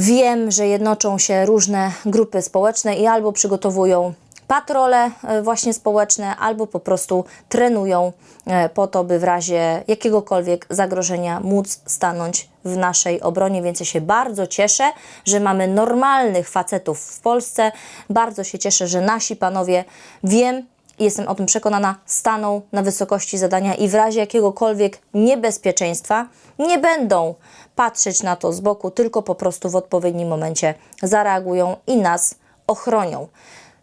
Wiem, że jednoczą się różne grupy społeczne i albo przygotowują patrole e, właśnie społeczne, albo po prostu trenują e, po to, by w razie jakiegokolwiek zagrożenia móc stanąć w naszej obronie, więc ja się bardzo cieszę, że mamy normalnych facetów w Polsce. Bardzo się cieszę, że nasi panowie, wiem, i jestem o tym przekonana, staną na wysokości zadania i w razie jakiegokolwiek niebezpieczeństwa nie będą patrzeć na to z boku, tylko po prostu w odpowiednim momencie zareagują i nas ochronią.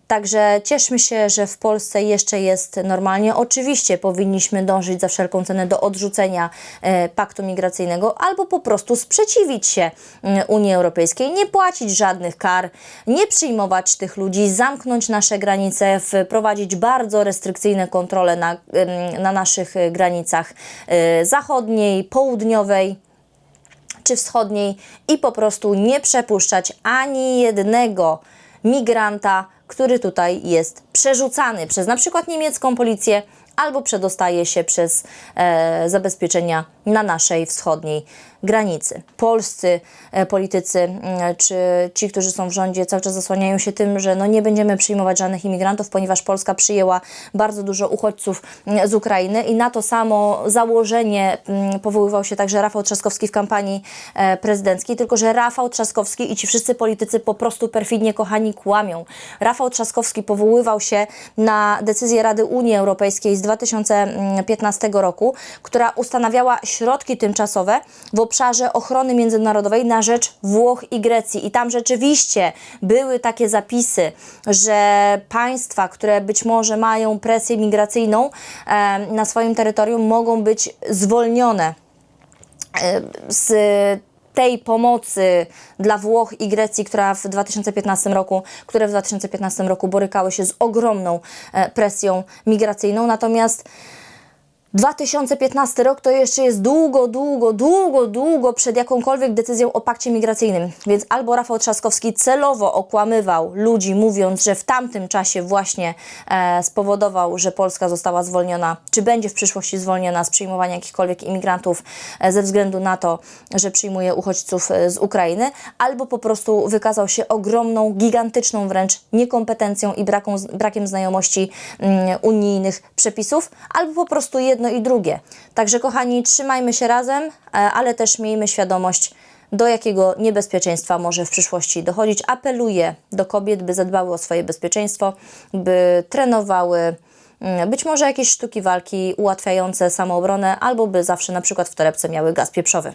Także cieszmy się, że w Polsce jeszcze jest normalnie. Oczywiście powinniśmy dążyć za wszelką cenę do odrzucenia e, paktu migracyjnego albo po prostu sprzeciwić się mm, Unii Europejskiej, nie płacić żadnych kar, nie przyjmować tych ludzi, zamknąć nasze granice, wprowadzić bardzo restrykcyjne kontrole na, na naszych e, granicach e, zachodniej, południowej czy wschodniej i po prostu nie przepuszczać ani jednego migranta, który tutaj jest przerzucany przez na przykład niemiecką policję albo przedostaje się przez e, zabezpieczenia na naszej wschodniej granicy. Polscy e, politycy czy ci, którzy są w rządzie, cały czas zasłaniają się tym, że no nie będziemy przyjmować żadnych imigrantów, ponieważ Polska przyjęła bardzo dużo uchodźców z Ukrainy i na to samo założenie powoływał się także Rafał Trzaskowski w kampanii e, prezydenckiej, tylko że Rafał Trzaskowski i ci wszyscy politycy po prostu perfidnie, kochani, kłamią. Rafał Trzaskowski powoływał się na decyzję Rady Unii Europejskiej z 2015 roku, która ustanawiała środki tymczasowe w obszarze ochrony międzynarodowej na rzecz Włoch i Grecji. I tam rzeczywiście były takie zapisy, że państwa, które być może mają presję migracyjną e, na swoim terytorium, mogą być zwolnione e, z tej pomocy dla Włoch i Grecji, która w 2015 roku, które w 2015 roku borykały się z ogromną e, presją migracyjną. Natomiast 2015 rok to jeszcze jest długo, długo, długo, długo przed jakąkolwiek decyzją o pakcie migracyjnym. Więc albo Rafał Trzaskowski celowo okłamywał ludzi, mówiąc, że w tamtym czasie właśnie e, spowodował, że Polska została zwolniona, czy będzie w przyszłości zwolniona z przyjmowania jakichkolwiek imigrantów e, ze względu na to, że przyjmuje uchodźców e, z Ukrainy, albo po prostu wykazał się ogromną, gigantyczną wręcz niekompetencją i braką, brakiem znajomości mm, unijnych przepisów, albo po prostu jedno i drugie. Także kochani, trzymajmy się razem, e, ale też miejmy świadomość, do jakiego niebezpieczeństwa może w przyszłości dochodzić. Apeluję do kobiet, by zadbały o swoje bezpieczeństwo, by trenowały mm, być może jakieś sztuki walki ułatwiające samoobronę, albo by zawsze na przykład w torebce miały gaz pieprzowy.